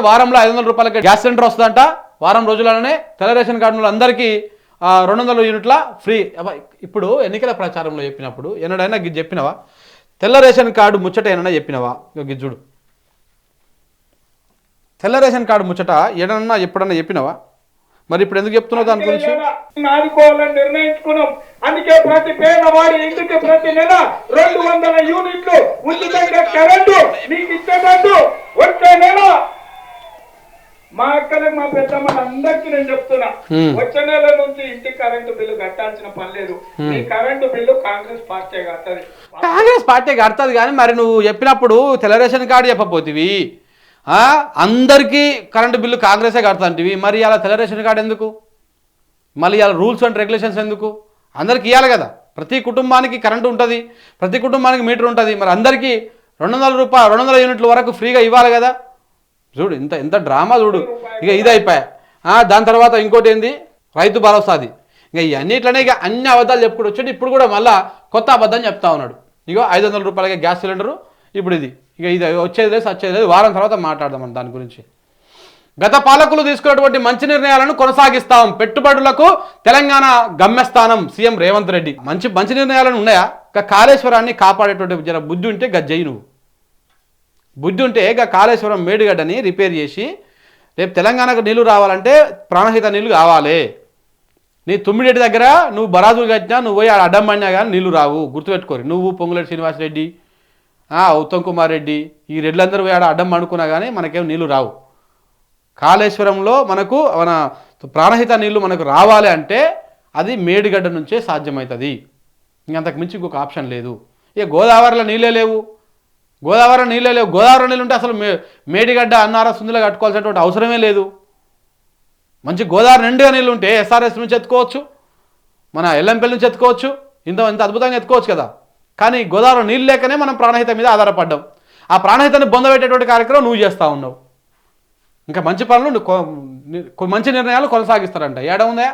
వారంలో ఐదు వందల రూపాయలకి గ్యాస్ సిలిండర్ వస్తుందంట. వారం రోజులనే తెల్ల రేషన్ కార్డు అందరికీ రెండు వందల యూనిట్ల ఫ్రీ. ఇప్పుడు ఎన్నికల ప్రచారంలో చెప్పినప్పుడు ఎన్నడైనా గిది చెప్పినవా? తెల్ల రేషన్ కార్డు ముచ్చట ఏమన్నా చెప్పినవా? గిజ్జుడు తెల్ల రేషన్ కార్డు ముచ్చట ఏడన్నా ఎప్పుడన్నా చెప్పినవా? మరి ఇప్పుడు ఎందుకు చెప్తున్నావు దాని గురించి? ఆదుకోవాలని నిర్ణయించుకున్నాం. అందుకే ప్రతి పేదవాడి ఇంటికి ప్రతి నెల రెండు వందల యూనిట్లు ఉచితంగా కరెంటు మీకు ఇచ్చేటట్టు మా అక్కలకు మా పెద్దమ్మలు అందరికీ నేను చెప్తున్నా. వచ్చే నెల నుంచి ఇంటి కరెంటు బిల్లు కట్టాల్సిన పని లేదు. మీ కరెంటు బిల్లు కాంగ్రెస్ పార్టీ కట్టది కాంగ్రెస్ పార్టీ కడుతుంది కానీ మరి నువ్వు చెప్పినప్పుడు తెల్ల రేషన్ కార్డు చెప్పపోతివి ఆ? అందరికీ కరెంటు బిల్లు కాంగ్రెసే కడుతుంటివి. మరి ఇలా తెల్ల రేషన్ కార్డు ఎందుకు? మళ్ళీ ఇలా రూల్స్ అండ్ రెగ్యులేషన్స్ ఎందుకు? అందరికి ఇవ్వాలి కదా. ప్రతి కుటుంబానికి కరెంటు ఉంటుంది. ప్రతి కుటుంబానికి మీటర్ ఉంటుంది. మరి అందరికీ రెండు వందల రూపాయలు రెండు వందల యూనిట్ల వరకు ఫ్రీగా ఇవ్వాలి కదా. చూడు ఇంత ఎంత డ్రామా చూడు. ఇక ఇది అయిపోయా దాని తర్వాత ఇంకోటి ఏంది? రైతు భరోసాది. ఇక ఇవన్నిట్లనే ఇక అన్ని అబద్ధాలు చెప్పుకుంటూ వచ్చి ఇప్పుడు కూడా మళ్ళా కొత్త అబద్ధం చెప్తా ఉన్నాడు. ఇగో ఐదు వందల రూపాయలకి గ్యాస్ సిలిండరు. ఇప్పుడు ఇది. ఇక ఇది వచ్చేది లేదు వచ్చేది లేదు. వారం తర్వాత మాట్లాడదాం మనం దాని గురించి. గత పాలకులు తీసుకున్నటువంటి మంచి నిర్ణయాలను కొనసాగిస్తాం పెట్టుబడులకు తెలంగాణ గమ్యస్థానం సీఎం రేవంత్ రెడ్డి. మంచి మంచి నిర్ణయాలను ఉన్నాయా? ఇక కాళేశ్వరాన్ని కాపాడేటువంటి జర బుద్ధి ఉంటే గజ్జయి నువ్వు. బుద్ధి ఉంటే ఇక కాళేశ్వరం మేడిగడ్డని రిపేర్ చేసి రేపు తెలంగాణకు నీళ్ళు రావాలంటే ప్రాణహిత నీళ్ళు కావాలి. నీ తుమ్మిడేటి దగ్గర నువ్వు బరాజులు కట్టినా నువ్వు పోయి అడ్డం పడినా కానీ నీళ్ళు రావు. గుర్తుపెట్టుకోరు. నువ్వు పొంగులేటి శ్రీనివాసరెడ్డి రెడ్డి ఉత్తమ్ కుమార్ రెడ్డి ఈ రెడ్లందరూ పోయి ఆడ అడ్డం పండుకున్నా కానీ మనకేం నీళ్ళు రావు. కాళేశ్వరంలో మనకు మన ప్రాణహిత నీళ్ళు మనకు రావాలి అంటే అది మేడిగడ్డ నుంచే సాధ్యమవుతుంది. ఇంకంతకు మించి ఇంకొక ఆప్షన్ లేదు. ఇక గోదావరిలో నీళ్ళే లేవు. గోదావరి నీళ్ళే లేవు. గోదావరి నీళ్ళు ఉంటే అసలు మే మేడిగడ్డ అన్నారా సుందులో కట్టుకోవాల్సినటువంటి అవసరమే లేదు. మంచి గోదావరి నిండుగా నీళ్ళు ఉంటే ఎస్ఆర్ఎస్ నుంచి ఎత్తుకోవచ్చు మన ఎల్లంపల్లి నుంచి ఎత్తుకోవచ్చు ఇంత ఇంత అద్భుతంగా ఎత్తుకోవచ్చు కదా. కానీ గోదావరి నీళ్ళు లేకనే మనం ప్రాణహిత మీద ఆధారపడ్డాం. ఆ ప్రాణహితాన్ని బొందబెట్టేటువంటి కార్యక్రమం నువ్వు చేస్తూ ఉన్నావు. ఇంకా మంచి పనులు మంచి నిర్ణయాలు కొనసాగిస్తారంట. ఏడ ఉందా